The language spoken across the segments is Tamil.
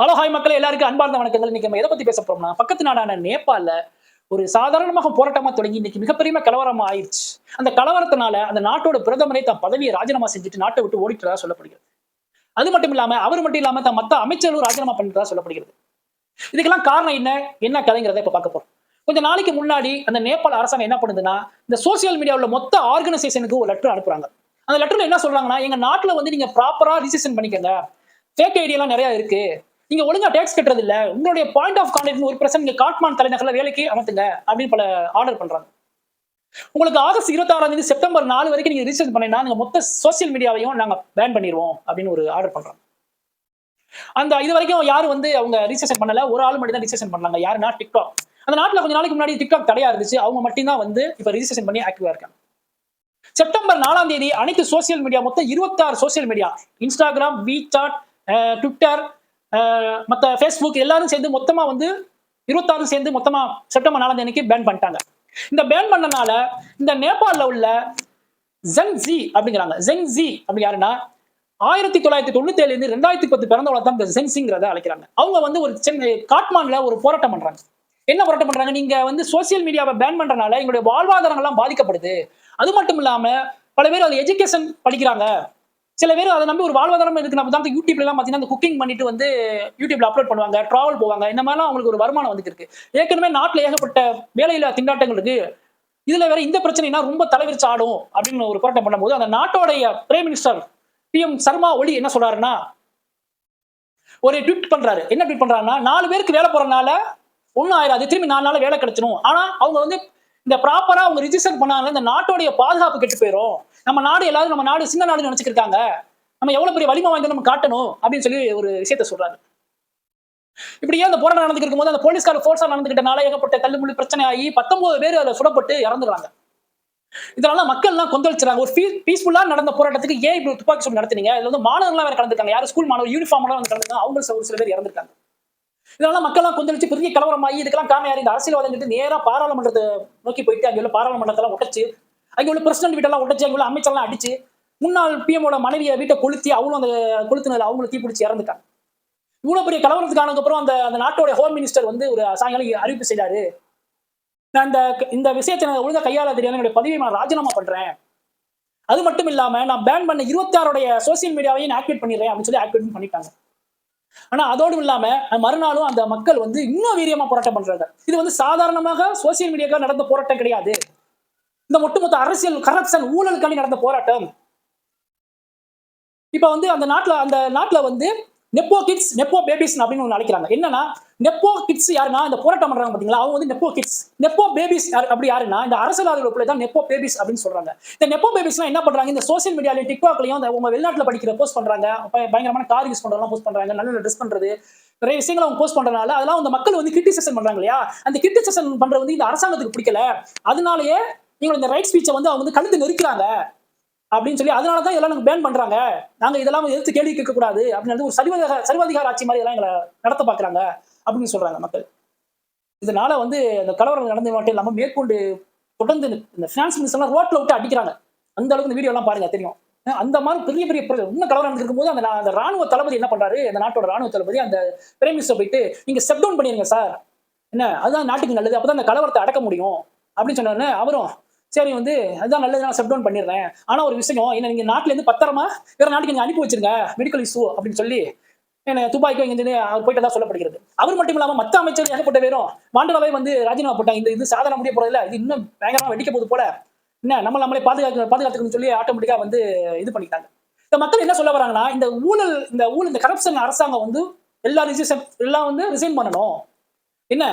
ஹலோ ஹாய் மக்கள். எல்லாருக்கும் அன்பார்ந்த வணக்கங்கள். இன்னைக்கு நம்ம எதை பத்தி பேச போறோம்னா பக்கத்து நாடான நேபாளல ஒரு சாதாரணமாக போராட்டமா தொடங்கி இன்னைக்கு மிகப்பெரிய கலவரமா ஆயிடுச்சு. அந்த கலவரத்தினால அந்த நாட்டோட பிரதமரை தன் பதவியை ராஜினாமா செஞ்சுட்டு நாட்டை விட்டு ஓடிட்டதா சொல்லப்படுகிறது. அது மட்டும் இல்லாம அவர் மட்டும் இல்லாம தன் மத்த அமைச்சர்களும் ராஜினாமா பண்ணிட்டதா சொல்லப்படுகிறது. இதுக்கெல்லாம் காரணம் என்ன? என்ன கதைங்கிறத இப்ப பார்க்க போறோம். கொஞ்ச நாளைக்கு முன்னாடி அந்த நேபாள அரசாங்கம் என்ன பண்ணுதுன்னா இந்த சோசியல் மீடியாவில் மொத்த ஆர்கனைசேஷனுக்கு ஒரு லெட்டர் அனுப்புறாங்க. அந்த லெட்டர்ல என்ன சொல்றாங்கன்னா எங்க நாட்டுல வந்து நீங்க ப்ராப்பரா ரிஜிஸ்ட்ரேஷன் பண்ணிக்கங்க. ஃபேக் ஐடி எல்லாம் நிறைய இருக்கு. நீங்க ஒழுங்கா டேக்ஸ் கட்டுறது இல்ல. உங்களுடைய பாயிண்ட் ஆஃப் கான்டெக்ட் ஒரு பிரச்சனை நீங்க காட்மான் தலைநகர்ல வேலைக்கு அமர்த்துங்க அப்படின்னு பல ஆர்டர் பண்றாங்க. உங்களுக்கு ஆகஸ்ட் இருபத்தாறாம் தேதி செப்டம்பர் நாலு வரைக்கும் நீங்க ரிஜிஸ்டர் பண்ணீங்கன்னா நீங்க மொத்த சோசியல் மீடியாவையும் நாங்க பேன் பண்ணிடுவோம் அப்படின்னு ஒரு ஆர்டர் பண்றாங்க. அந்த இது வரைக்கும் யாரும் வந்து அவங்க ரிஜிஸ்ட்ரேஷன் பண்ணல. ஒரு ஆள் மட்டும் தான் ரிஜிஸ்ட்ரேஷன் பண்ணாங்க யாருன்னா டிக்டாக் அந்த நாட்டில் கொஞ்ச நாளைக்கு முன்னாடி டிக்டாக் தடையா இருந்துச்சு. அவங்க மட்டும் தான் வந்து இப்போ ரிஜிஸ்ட்ரேஷன் பண்ணி ஆக்டிவா இருக்காங்க. செப்டம்பர் நாலாம் தேதி அனைத்து சோசியல் மீடியா மொத்தம் இருபத்தாறு social media Instagram WeChat Twitter மற்ற ஃபேஸ்புக் எல்லாரும் சேர்ந்து மொத்தமாக வந்து இருபத்தாறு சேர்ந்து மொத்தமாக செப்டம்பர் நாலாம் தேதிக்கு பேன் பண்ணிட்டாங்க. இந்த பேன் பண்ணனால இந்த நேபாளில் உள்ள ஜென் ஜி அப்படிங்கிறாங்க. ஜென் ஜி அப்படி யாருன்னா ஆயிரத்தி தொள்ளாயிரத்தி தொண்ணூத்தி ஏழுலேருந்து ரெண்டாயிரத்தி பத்து பிறந்தவளை தான் இந்த ஜென்சிங்கிறத அழைக்கிறாங்க. அவங்க வந்து ஒரு சென்னை காட்மான்ல ஒரு போராட்டம் பண்றாங்க. என்ன போராட்டம் பண்றாங்க? நீங்க வந்து சோசியல் மீடியாவை பேன் பண்றனால எங்களுடைய வாழ்வாதாரங்கள்லாம் பாதிக்கப்படுது. அது மட்டும் இல்லாம பல பேர் அது எஜுகேஷன் படிக்கிறாங்க. சில பேர் அதை நம்பி ஒரு வாழ்வாதாரம் இருக்கு நம்ம தான் யூடியூப்ல எல்லாம் பாத்தீங்கன்னா அந்த குக்கிங் பண்ணிட்டு வந்து யூடியூப்ல அப்லோட் பண்ணுவாங்க டிராவல் போவாங்க. இந்த மாதிரிலாம் அவங்களுக்கு ஒரு வருமானம் வந்துட்டு இருக்கு. ஏற்கனவே நாட்டில் ஏகப்பட்ட வேலையில்லா திண்டாட்டங்கள் இருக்கு. இதுல வேற இந்த பிரச்சனைனா ரொம்ப தலைவிரிச்சு ஆடும் அப்படின்னு ஒரு போராட்டம் பண்ணும்போது அந்த நாட்டோடைய prime minister P M Sharma Oli என்ன சொல்றாருன்னா ஒரு ட்வீட் பண்றாரு. என்ன ட்வீட் பண்றாருன்னா நாலு பேருக்கு வேலை போறதுனால ஒன்றும் ஆயிராது திரும்பி நாலு நாள் வேலை கிடைச்சிடும் ஆனா அவங்க வந்து இந்த ப்ராப்பரா அவங்க ரிஜிஸ்டர் பண்ணாங்க இந்த நாட்டோடைய பாதுகாப்பு கெட்டு போயிடும் நம்ம நாடு எல்லாரும் நம்ம நாடு சின்ன நாடு நினைச்சுக்கிட்டாங்க நம்ம எவ்வளவு பெரிய வலிமை வாய்ந்த நம்ம காட்டணும் அப்படின்னு சொல்லி ஒரு விஷயத்த சொல்றாரு. இப்படியே அந்த போராட்டம் நடந்துட்டு இருக்கும்போது அந்த போலீஸ்கார ஃபோர்ஸா நடந்துகிட்டனால ஏகப்பட்ட தள்ளுமுள்ளி பிரச்சனை ஆகி பத்தொன்பது பேர் அதில் சுடப்பட்டு இறந்துடுறாங்க. இதனால மக்கள் எல்லாம் கொந்தளிச்சுறாங்க. ஒரு பீஸ்ஃபுல்லா நடந்த போராட்டத்துக்கு ஏன் இப்படி துப்பாக்கி சூடு நடத்தினீங்க? இதுல வந்து மாணவர்கள்லாம் வேற கலந்துருக்காங்க. யாரும் ஸ்கூல் மாணவர் யூனிஃபார்ம் வந்து கலந்துருக்காங்க. அவங்க ஒரு சில பேர் இறந்துருக்காங்க. இதனால மக்கள்லாம் கொந்தளிச்சு பெரிய கலவரமாகி இதுக்கெல்லாம் காரணம் யார்? இந்த அரசியல்வாதம் நேராக பாராளுமன்றத்தை நோக்கி போயிட்டு அங்கே உள்ள பாராளுமன்றத்தெல்லாம் உடைச்சு அங்கே உள்ள பிரசிடண்ட் வீட்டெல்லாம் உடைச்சு அங்கே உள்ள அமைச்சர்லாம் அடிச்சு முன்னாள் பிஎமோட மனைவியை வீட்டை கொளுத்தி அவங்களும் அந்த கொளுத்தினதுல அவங்களும் தீப்பிடிச்சு இறந்துட்டாங்க. இவ்வளோ பெரிய கலவரத்துக்கானதுக்கு ஆனதுக்கப்புறம் அந்த அந்த நாட்டோட ஹோம் மினிஸ்டர் வந்து ஒரு சாயங்காலம் அறிவிப்பு செய்தாரு. நான் இந்த இந்த விஷயத்தை நான் ஒழுங்கா கையாள தெரியாது என்னுடைய பதவியை நான் ராஜினாமா பண்றேன். அது மட்டும் இல்லாம நான் பேன் பண்ண இருபத்தாறுடைய சோசியல் மீடியாவையும் ஆக்டிவேட் பண்ணிடுறேன் அப்படின்னு சொல்லி ஆக்டிவேட் பண்ணிட்டாங்க. ஆனா அதோடும் இல்லாம மறுநாளும் அந்த மக்கள் வந்து இன்னும் வீரியமா போராட்டம் பண்றாங்க. இது வந்து சாதாரணமாக சோசியல் மீடியாக்காக நடந்த போராட்டம் கிடையாது. இந்த ஒட்டுமொத்த அரசியல் கரப்ஷன் ஊழலுக்காண்டி நடந்த போராட்டம். இப்ப வந்து அந்த நாட்டுல அந்த நாட்டுல வந்து நெப்போ கிட்ஸ் நெப்போ பேபிஸ் அப்படின்னு ஒன்று அழைக்கிறாங்க. என்னன்னா நெப்போ கிட்ஸ் யாருன்னா இந்த போராட்டம் பண்றாங்க பாத்தீங்களா? அவங்க வந்து நெப்போ கிட்ஸ் நெப்போ பேபிஸ் அப்படி யாருன்னா இந்த அரசியல்வாதிகளுக்குள்ள தான் நெப்போ பேபிஸ் அப்படின்னு சொல்றாங்க. இந்த நெப்போ பேபிஸ்லாம் என்ன பண்றாங்க? இந்த சோசியல் மீடியாலையும் டிக்டாக்லையும் அந்த உங்க வெளிநாட்டுல படிக்கிற போஸ்ட் பண்றாங்க. பயங்கரமான கார் யூஸ் பண்றதெல்லாம் போஸ்ட் பண்றாங்க. நல்ல ட்ரெஸ் பண்றது. நிறைய விஷயங்களை அவங்க போஸ்ட் பண்றதுனால அதெல்லாம் அந்த மக்கள் வந்து கிரிட்டிசைசன் பண்றாங்க இல்லையா? அந்த கிரிட்டிசைசன் பண்றது வந்து இந்த அரசாங்கத்துக்கு பிடிக்கல. அதனாலயே நீங்கள் இந்த ரைட் ஸ்பீச்சை வந்து அவங்க வந்து கழுத்து நெருக்கிறாங்க அப்படின்னு சொல்லி அதனால தான் இதெல்லாம் நாங்கள் பேன் பண்றாங்க. நாங்க இதெல்லாம் எதிர்த்து கேள்வி கேட்கக்கூடாது அப்படின்னு ஒரு சர்வதிகார சர்வாதிகார ஆட்சி மாதிரி இதெல்லாம் எங்களை நடத்த பாக்குறாங்க அப்படின்னு சொல்றாங்க மக்கள். இதனால வந்து அந்த கலவரம் நடந்த மட்டும் இல்லாம மேற்கொண்டு தொடர்ந்து இந்த- ஃபினான்ஸ் மினிஸ்டர்லாம் ரோட்ல விட்டு அடிக்கிறாங்க. அந்த அளவுக்கு இந்த வீடியோலாம் பாருங்க தெரியும். அந்த மாதிரி பெரிய பெரிய இன்னும் கலவரம் நடந்திருக்கும் போது அந்த அந்த ராணுவ தளபதி என்ன பண்றாரு? அந்த நாட்டோட ராணுவ தளபதி அந்த பிரைம் மினிஸ்டர் போயிட்டு நீங்க ஸ்டெப் டவுன் பண்ணிருங்க சார் என்ன? அதுதான் நாட்டுக்கு நல்லது. அப்பதான் அந்த கலவரத்தை அடக்க முடியும் அப்படின்னு சொன்னாரு அவரும் சரி வந்து அதுதான் நல்லது நான் ஸ்டெப் டவுன் பண்ணிடுறேன். ஆனா ஒரு விஷயம் என்ன நீங்க நாட்டுல இருந்து பத்திரமா வேற நாட்டுக்கு நீங்கள் அனுப்பி வச்சிருங்க மெடிக்கல் இஷ்யூ அப்படின்னு சொல்லி. என்ன துப்பாக்கி இங்க அவர் போயிட்டு தான் சொல்லப்படுகிறது. அவர் மட்டும் இல்லாமல் மற்ற அமைச்சர் ஏகப்பட்ட பேரும் மாண்டலாவே வந்து ராஜினாமா போட்டாங்க. இந்த இது சாதனை முடிய போகிறதில்ல இது இன்னும் பயங்கரமாக வெடிக்க போகுது போல. என்ன நம்ம நம்மளே பாதுகாக்க பாதுகாத்துக்கணும்னு சொல்லி ஆட்டோமேட்டிக்காக வந்து இது பண்ணிட்டாங்க. இந்த மக்கள் என்ன சொல்ல வராங்கன்னா இந்த ஊழல் இந்த ஊழல் இந்த கரப்ஷன் அரசாங்கம் வந்து எல்லா ரிசைன் எல்லாம் வந்து ரிசைன் பண்ணணும். என்ன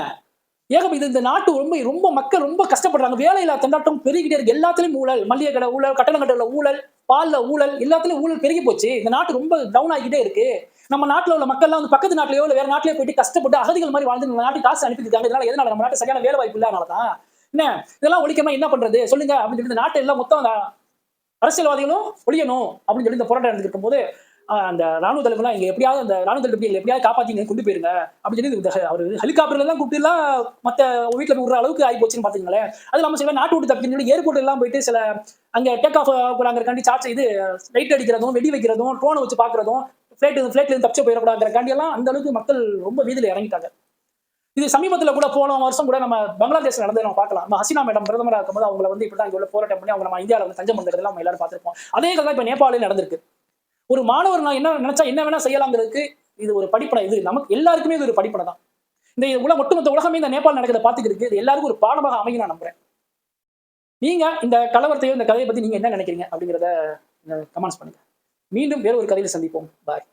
ஏகம் இது இந்த நாட்டு ரொம்ப ரொம்ப மக்கள் ரொம்ப கஷ்டப்படுறாங்க. வேலையில்லா திண்டாட்டம் பெருகிட்டே இருக்கு. எல்லாத்துலயும் ஊழல். மல்லிகை கடை ஊழல் கட்டண ஊழல் பால்ல ஊழல் எல்லாத்துலயும் ஊழல் பெருகி போச்சு. இந்த நாட்டு ரொம்ப டவுன் ஆகிட்டே இருக்கு. நம்ம நாட்டுல உள்ள மக்கள்லாம் வந்து பக்கத்து நாட்டிலயோ இல்ல வேற நாட்டிலயோ போயிட்டு கஷ்டப்பட்டு அகதிகள் மாதிரி வாழ்ந்து நம்ம நாட்டுக்கு காசு அனுப்பியிருக்காங்க இதனால எதனால நம்ம நாட்டு சரியான வேலை வாய்ப்பு இல்லாதனால தான். என்ன? இதெல்லாம் ஒழிக்காம என்ன பண்றது? சொல்லுங்க. அப்படின்னு சொல்லி இந்த நாட்டு எல்லாம் மொத்தம் அரசியல்வாதிகளும் ஒழியணும் அப்படின்னு சொல்லி இந்த போராட்டம் நடந்துருக்கும் போது அந்த ராணுவ தலைவர்லாம் இங்க எப்படியாவது அந்த ராணுவ தலைவர் எப்படியாவது காப்பாத்தி கொண்டு போயிருங்க அப்படின்னு சொல்லி அவர் ஹெலிகாப்டர்ல தான் கூப்பிட்டு எல்லாம் மத்த வீட்டுல விடுற அளவுக்கு ஆகி போச்சுன்னு பாத்துங்களேன். அது இல்லாம சில நாட்டு விட்டு தப்பிக்கணும்னு சொல்லி ஏர்போர்ட் எல்லாம் போயிட்டு சில அங்க டேக் ஆஃப் போறாங்கிறக்காண்டி சார்ஜ் இது லைட் அடிக்கிறதும் வெடி வைக்கிறதும் ட்ரோனை வச்சு பாக்குறதும் ஃபிளைட் ஃபிளைட்ல இருந்து தப்பிச்சு போயிடக்கூடாதுங்கிறக்காண்டி எல்லாம் அந்த அளவுக்கு மக்கள் ரொம்ப வீதியில் இறங்கிட்டாங்க. இது சமீபத்துல கூட போன வருஷம் கூட நம்ம பங்களாதேஷ் நடந்தது நம்ம பார்க்கலாம். நம்ம ஹசினா மேடம் பிரதமராக இருக்கும்போது அவங்கள வந்து இப்படி தான் இங்க உள்ள போராட்டம் பண்ணி அவங்க நம்ம இந்தியாவில் வந்து தஞ்சம் பண்ணுறதுலாம் நம்ம எல்லாரும் பார்த்துருப்போம். அதே கதை இப்போ நேபாளில் நடந்திருக்கு. ஒரு மாணவர் நான் என்ன நினைச்சா என்ன வேணா செய்யலாங்கிறதுக்கு இது ஒரு படிப்பனை இது நமக்கு எல்லாருக்குமே இது ஒரு படிப்பனை தான். இந்த உலக ஒட்டுமொத்த உலகமே இந்த நேபாள் நடக்கிறத பார்த்துக்கிட்டு இது எல்லாருக்கும் ஒரு பாடமாக அமையும் நான் நம்புறேன். நீங்க இந்த கலவரத்தையோ இந்த கதையை பத்தி நீங்க என்ன நினைக்கிறீங்க அப்படிங்கிறத கமெண்ட்ஸ் பண்ணுங்க. மீண்டும் வேற ஒரு கதையில சந்திப்போம். பாய்